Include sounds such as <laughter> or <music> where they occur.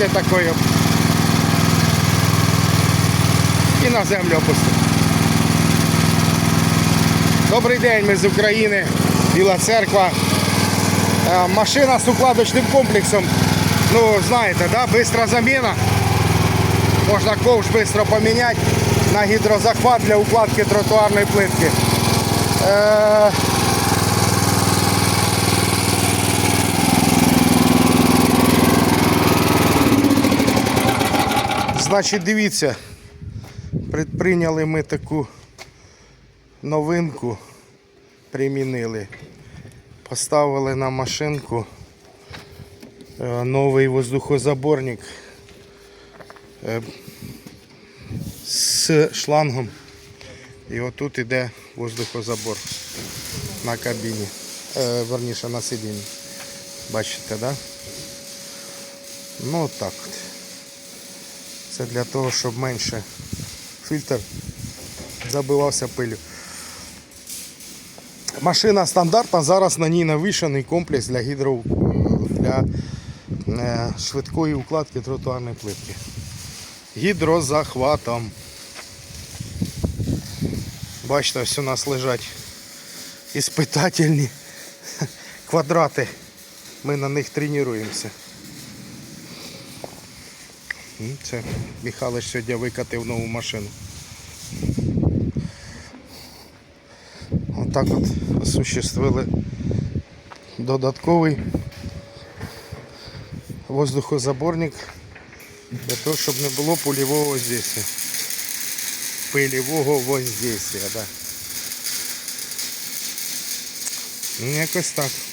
після такої. І на землю опустив. Добрий день, ми з України, Біла Церква. Е, Машина з укладочним комплексом. Ну, знаєте, да? бистра заміна. Можна ковш швидко поміняти на гідрозахват для укладки тротуарної плитки. Е, Значить, дивіться, предприйняли ми таку новинку, примінили. Поставили на машинку е, новий воздухозаборник е, з шлангом. І отут іде воздухозабор на кабіні, е, верніше на сидінні. Бачите, так? Да? Ну так от. Це для того, щоб менше фільтр забивався пилю. Машина стандартна, зараз на ній навішаний комплекс для гідро для е, швидкої укладки тротуарної плитки. Гідрозахватом. Бачите, ось у нас лежать іспитательні <laughs> квадрати. Ми на них тренуємося. Це Михайлович сьогодні викатив нову машину. Отак от осуществили додатковий воздухозаборник для того, щоб не було пульового воздействия. Пилевого воздействия, да. Ну, якось так.